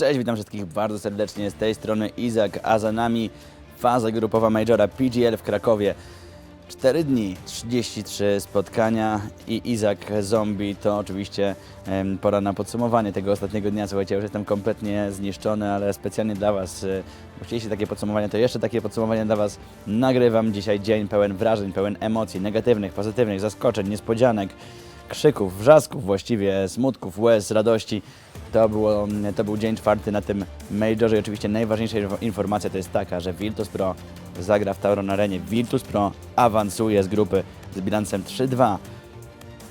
Cześć, witam wszystkich bardzo serdecznie z tej strony Izak, a za nami faza grupowa Majora PGL w Krakowie. 4 dni, 33 spotkania i Izak Zombie to oczywiście pora na podsumowanie tego ostatniego dnia. Słuchajcie, już jestem kompletnie zniszczony, ale specjalnie dla Was, e, bo chcieliście takie podsumowanie, to jeszcze takie podsumowanie dla Was nagrywam. Dzisiaj dzień pełen wrażeń, pełen emocji, negatywnych, pozytywnych, zaskoczeń, niespodzianek krzyków, wrzasków właściwie, smutków, łez, radości. To, było, to był dzień czwarty na tym Majorze i oczywiście najważniejsza inf- informacja to jest taka, że Virtus Pro zagra w Tauron Arenie. Virtus Pro awansuje z grupy z bilansem 3-2.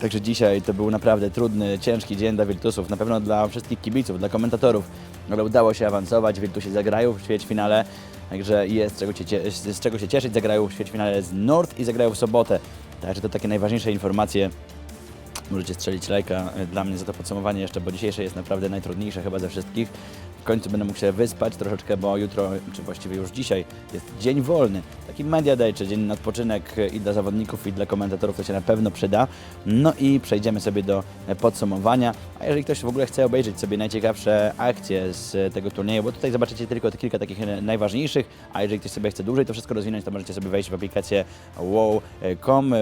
Także dzisiaj to był naprawdę trudny, ciężki dzień dla Virtusów, na pewno dla wszystkich kibiców, dla komentatorów, ale udało się awansować, Virtusi zagrają w ćwierćfinale, także jest z czego, się z czego się cieszyć, zagrają w ćwierćfinale z North i zagrają w sobotę, także to takie najważniejsze informacje Możecie strzelić lajka e, dla mnie za to podsumowanie jeszcze, bo dzisiejsze jest naprawdę najtrudniejsze chyba ze wszystkich. Końcu będę mógł się wyspać troszeczkę, bo jutro, czy właściwie już dzisiaj, jest dzień wolny. Taki media day, czy dzień na odpoczynek i dla zawodników, i dla komentatorów to się na pewno przyda. No i przejdziemy sobie do podsumowania. A jeżeli ktoś w ogóle chce obejrzeć sobie najciekawsze akcje z tego turnieju, bo tutaj zobaczycie tylko kilka takich najważniejszych, a jeżeli ktoś sobie chce dłużej to wszystko rozwinąć, to możecie sobie wejść w aplikację wow.com,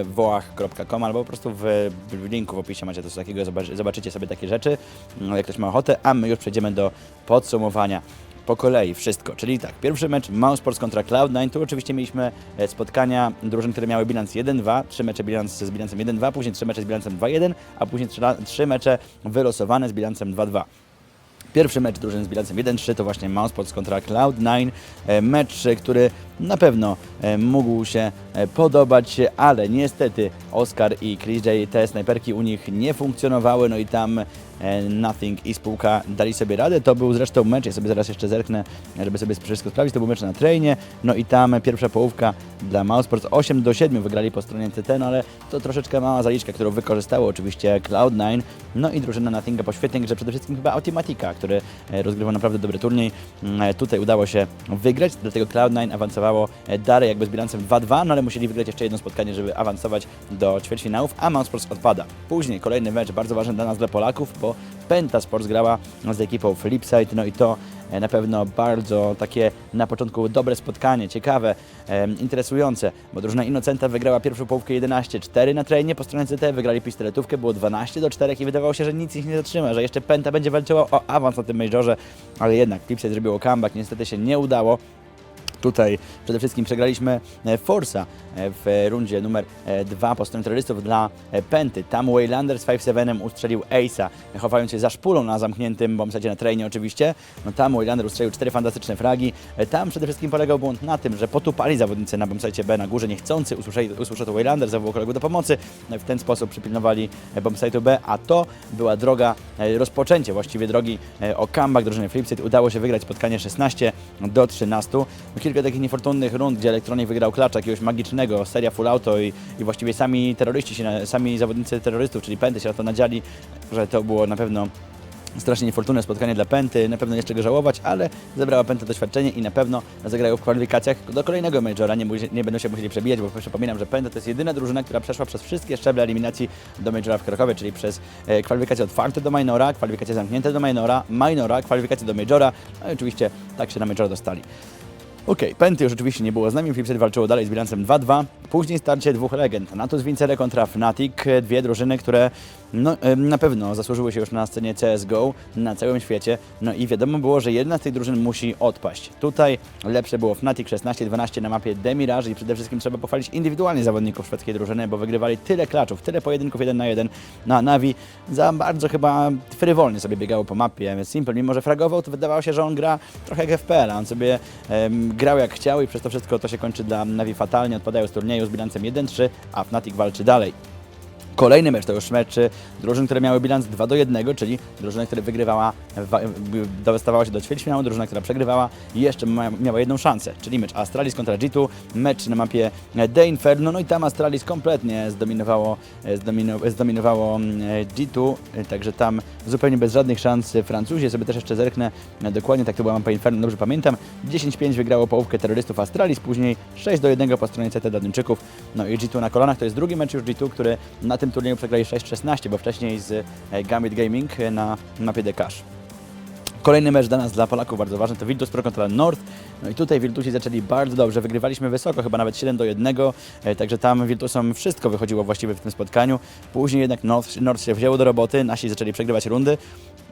albo po prostu w, linku w opisie macie coś takiego, zobaczy- zobaczycie sobie takie rzeczy, no, jak ktoś ma ochotę, a my już przejdziemy do podsumowania. Po kolei wszystko, czyli tak, pierwszy mecz Mousesports kontra Cloud9, tu oczywiście mieliśmy e, spotkania drużyn, które miały bilans 1-2, trzy mecze bilans z bilansem 1-2, później trzy mecze z bilansem 2-1, a później trzy, mecze wylosowane z bilansem 2-2. Pierwszy mecz drużyn z bilansem 1-3 to właśnie Mousesports kontra Cloud9. E, Mecz, e, który na pewno mógł się podobać, ale niestety Oscar i Chris J, te snajperki u nich nie funkcjonowały, no i tam Nothing i spółka dali sobie radę. To był zresztą mecz, ja sobie zaraz jeszcze zerknę, żeby sobie wszystko sprawdzić, to był mecz na trainie, no i tam pierwsza połówka dla Mousesports 8 do 7 wygrali po stronie CT, no ale to troszeczkę mała zaliczka, którą wykorzystało oczywiście Cloud9, no i drużyna Nothinga po świetnej grze, przede wszystkim chyba Automatica, który e, rozgrywał naprawdę dobry turniej. Mm, e, Tutaj udało się wygrać, dlatego Cloud9 awansowało e, dalej jakby z bilansem 2-2, no ale musieli wygrać jeszcze jedno spotkanie, żeby awansować do ćwierćfinałów, a Mousesports odpada. Później kolejny mecz, bardzo ważny dla nas, dla Polaków, bo Penta Sports grała z ekipą Flipside, no i to e, na pewno bardzo takie na początku dobre spotkanie, ciekawe, interesujące, bo drużyna Innocenta wygrała pierwszą połówkę 11-4 na trainie, po stronie CT wygrali pistoletówkę, było 12 do 4 i wydawało się, że nic ich nie zatrzyma, że jeszcze Penta będzie walczyła o awans na tym majorze, ale jednak Flipside zrobiło comeback, niestety się nie udało. Tutaj przede wszystkim przegraliśmy e, Forsa e, w rundzie numer 2 po stronie terrorystów dla e, Penty. Tam Waylander z 5-7 ustrzelił Ace'a, e, chowając się za szpulą na zamkniętym bombsadzie na trainie oczywiście. No tam Waylander ustrzelił cztery fantastyczne fragi. E, Tam przede wszystkim polegał błąd na tym, że potupali zawodnicy na bombsite B na górze niechcący, usłyszeli, usłyszał to Waylander, zawołał kolegów do pomocy. No w ten sposób przypilnowali e, bombsite'u B, a to była droga, e, rozpoczęcie właściwie drogi e, o comeback drużyny Flipside. Udało się wygrać spotkanie 16 do 13. No, kilka takich niefortunnych rund, gdzie Elektronik wygrał klacz jakiegoś magicznego, seria full auto i, i właściwie sami terroryści, się, sami zawodnicy terrorystów, czyli Penty się na to nadziali, że to było na pewno strasznie niefortunne spotkanie dla Penty, na pewno jest czego żałować, ale zebrała Penta doświadczenie i na pewno zagrają w kwalifikacjach do kolejnego Majora, nie, nie będą się musieli przebijać, bo przypominam, że Penta to jest jedyna drużyna, która przeszła przez wszystkie szczeble eliminacji do Majora w Krakowie, czyli przez e, kwalifikacje otwarte do Minora, kwalifikacje zamknięte do Minora, Minora, kwalifikacje do Majora, no i oczywiście tak się na Majora dostali. Okej, Penty już oczywiście nie było z nami, Flipside walczyło dalej z bilansem 2-2. Później starcie dwóch legend, Natus Vincere kontra Fnatic, dwie drużyny, które no, na pewno zasłużyły się już na scenie CSGO na całym świecie. No i wiadomo było, że jedna z tych drużyn musi odpaść. Tutaj lepsze było Fnatic 16-12 na mapie Demirage i przede wszystkim trzeba pochwalić indywidualnie zawodników szwedzkiej drużyny, bo wygrywali tyle klaczów, tyle pojedynków jeden na jeden na Navi. Za bardzo chyba frywolnie sobie biegało po mapie. Simple, mimo że fragował, to wydawało się, że on gra trochę jak FPL, on sobie em, grał jak chciał i przez to wszystko to się kończy dla Navi fatalnie, odpadają z turnieju z bilansem 1-3, a Fnatic walczy dalej. Kolejny mecz to już mecz drużyn, które miały bilans 2 do 1, czyli drużyna, która wygrywała, dostawała się do ćwierćfinału, drużyna, która przegrywała i jeszcze miała jedną szansę, czyli mecz Astralis kontra G2, mecz na mapie The Inferno, no i tam Astralis kompletnie zdominowało, zdomino, zdominowało mm, G2, e, także tam zupełnie bez żadnych szans Francuzi, sobie też jeszcze zerknę e, dokładnie, tak to była mapa Inferno, dobrze pamiętam, 10-5 wygrało połówkę terrorystów Astralis, później 6 do 1 po stronie CT Dadyńczyków, no i G2 na kolanach, to jest drugi mecz już G2, który na tym turnieju przegrali 6-16, bo wcześniej z e, Gambit Gaming e, na mapie Dekash. Kolejny mecz dla nas, dla Polaków bardzo ważny, to Virtus Pro kontra North. No i tutaj Virtusi zaczęli bardzo dobrze, wygrywaliśmy wysoko, chyba nawet 7 do 1, e, także tam Virtusom wszystko wychodziło właściwie w tym spotkaniu. Później jednak North, się wzięło do roboty, nasi zaczęli przegrywać rundy.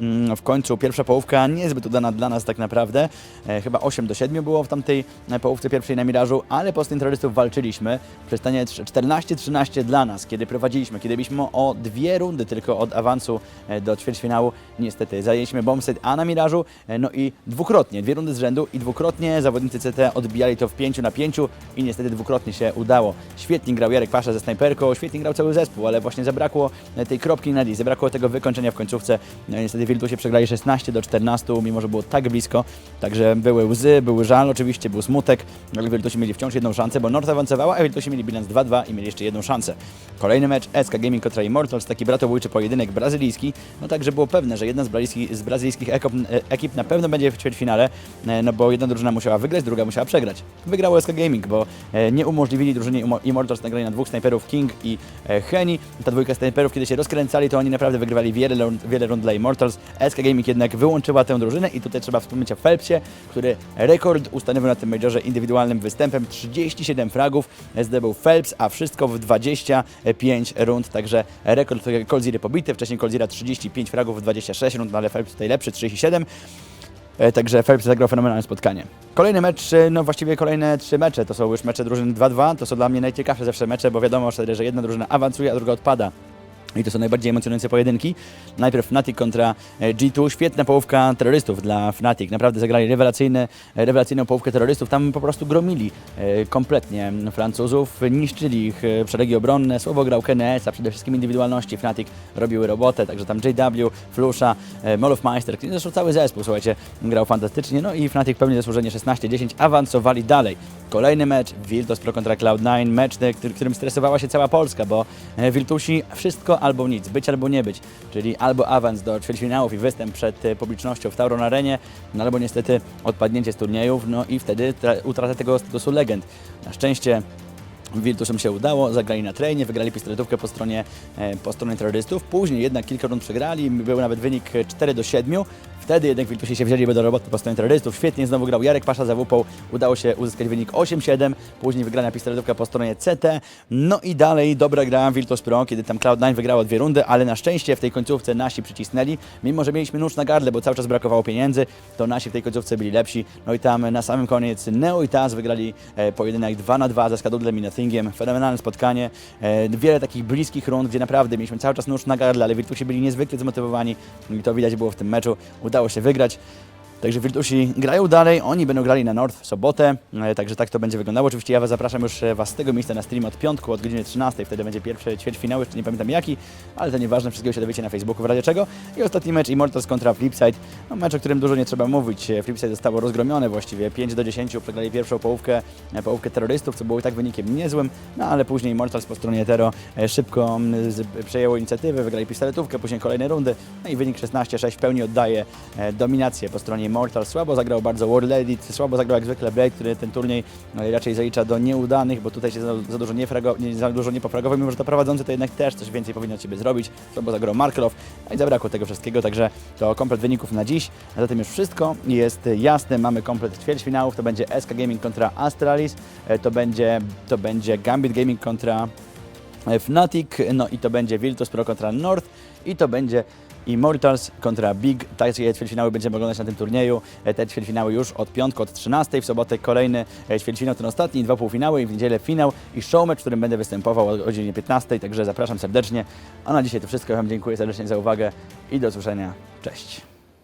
Mm, W końcu pierwsza połówka niezbyt udana dla nas tak naprawdę. E, Chyba 8 do 7 było w tamtej e, połówce pierwszej na Mirażu, ale po stronie terrorystów walczyliśmy. Przystanie 14-13 dla nas, kiedy prowadziliśmy, kiedy byliśmy o dwie rundy tylko od awansu do ćwierćfinału. Niestety zajęliśmy bombset A na Mirażu, no i dwukrotnie, dwie rundy z rzędu i dwukrotnie zawodnicy CT odbijali to w 5 na 5 i niestety dwukrotnie się udało. Świetnie grał Jarek Pasza ze snajperką, świetnie grał cały zespół, ale właśnie zabrakło e, tej kropki na D, zabrakło tego wykończenia w końcówce. No niestety Wiltusie przegrali 16 do 14, mimo że było tak blisko, także były łzy, były żal, oczywiście był smutek, ale Wiltusi mieli wciąż jedną szansę, bo North awansowała, a Wiltusi mieli bilans 2-2 i mieli jeszcze jedną szansę. Kolejny mecz SK Gaming kontra Immortals, taki bratobójczy pojedynek brazylijski, no także było pewne, że jedna z brazylijskich, z brazylijskich ekip, ekip na pewno będzie w ćwierćfinale, e, no bo jedna drużyna musiała wygrać, druga musiała przegrać. Wygrało SK Gaming, bo e, nie umożliwili drużynie Immo- Immortals nagrania na dwóch snajperów King i e, Heni. Ta dwójka snajperów, kiedy się rozkręcali, to oni naprawdę wygrywali wiele, wiele rund dla Immortals. SK Gaming jednak wyłączyła tę drużynę i tutaj trzeba wspomnieć o Phelpsie, który rekord ustanowił na tym majorze indywidualnym występem 37 fragów zdobył Phelps, a wszystko w 25 rund, także rekord to Colziry pobity, wcześniej Colzira 35 fragów w 26 rund, no ale Phelps tutaj lepszy 37. E, Także Phelps zagrał fenomenalne spotkanie. Kolejny mecz, e, no właściwie kolejne trzy mecze, to są już mecze drużyn 2-2, to są dla mnie najciekawsze zawsze mecze, bo wiadomo wtedy, że jedna drużyna awansuje, a druga odpada. I to są najbardziej emocjonujące pojedynki. Najpierw Fnatic kontra e, G2. Świetna połówka terrorystów dla Fnatic. Naprawdę zagrali rewelacyjne, rewelacyjną połówkę terrorystów. Tam po prostu gromili e, kompletnie Francuzów. Niszczyli ich e, szeregi obronne. Słowo grał KNS, a przede wszystkim indywidualności Fnatic robiły robotę. Także tam JW, Flusha, e, Molof Meister, zresztą cały zespół, słuchajcie, grał fantastycznie. No i Fnatic pełni zasłużenie 16-10. Awansowali dalej. Kolejny mecz, Virtus Pro kontra Cloud9, mecz, e, który- którym stresowała się cała Polska, bo e, Virtusi wszystko albo nic, być albo nie być, czyli albo awans do ćwierćfinałów i występ przed e, publicznością w Tauron Arenie, no albo niestety odpadnięcie z turniejów, no i wtedy tra- utrata tego statusu legend. Na szczęście Virtusom się udało, zagrali na trainie, wygrali pistoletówkę po stronie, e, po stronie terrorystów. Później jednak kilka rund przegrali, był nawet wynik e, 4 do 7. Wtedy jednak Virtusi się wzięli do roboty po stronie terrorystów. Świetnie znowu grał Jarek Pasza za WP. Udało się uzyskać wynik 8-7. Później wygrana pistoletówka po stronie CT. No i dalej dobra gra Virtus Pro, kiedy tam Cloud9 wygrało dwie rundy, ale na szczęście w tej końcówce nasi przycisnęli. Mimo, że mieliśmy nóż na gardle, bo cały czas brakowało pieniędzy, to nasi w tej końcówce byli lepsi. No i tam na samym koniec Neo i Taz wygrali e, pojedynek 2 na 2 ze Skadudlem i Nothingiem. Fenomenalne spotkanie. E, wiele takich bliskich rund, gdzie naprawdę mieliśmy cały czas nóż na gardle, ale Virtusi byli niezwykle zmotywowani i to widać było w tym meczu. Udało się wygrać. Także Virtusi grają dalej, oni będą grali na North w sobotę, e, także tak to będzie wyglądało. Oczywiście ja Was zapraszam już e, Was z tego miejsca na stream od piątku, od godziny 13, wtedy będzie pierwszy ćwierćfinał, jeszcze nie pamiętam jaki, ale to nieważne, wszystkiego się dowiecie na Facebooku w razie czego. I ostatni mecz Immortals kontra Flipside, no mecz, o którym dużo nie trzeba mówić. E, Flipside zostało rozgromione właściwie, 5 do 10, przegrali pierwszą połówkę, połówkę terrorystów, co było i tak wynikiem niezłym, no ale później Immortals po stronie Tero szybko przejęło inicjatywę, wygrali pistoletówkę, później kolejne rundy, no i wynik 16-6 w pełni oddaje dominację po stronie Immortals. Słabo zagrał bardzo World Elite, słabo zagrał jak zwykle Blade, który ten turniej e, raczej zalicza do nieudanych, bo tutaj się za, za dużo nie, frago, nie, za dużo nie pofragował, mimo że to prowadzący to jednak też coś więcej powinien od siebie zrobić. Słabo zagrał Marklow, no i zabrakło tego wszystkiego, także to komplet wyników na dziś. A zatem już wszystko jest jasne, mamy komplet ćwierćfinałów, to będzie SK Gaming kontra Astralis, e, to będzie, to będzie Gambit Gaming kontra e, Fnatic, no i to będzie Virtus Pro kontra North i to będzie Immortals kontra Big. Takie ćwierćfinały będziemy oglądać na tym turnieju. E, Te ćwierćfinały już od piątku, od 13, w sobotę kolejny e, ćwierćfinał, ten ostatni, dwa półfinały i w niedzielę finał i showmatch, w którym będę występował o godzinie 15, także zapraszam serdecznie. A na dzisiaj to wszystko. Ja Wam dziękuję serdecznie za uwagę i do usłyszenia. Cześć.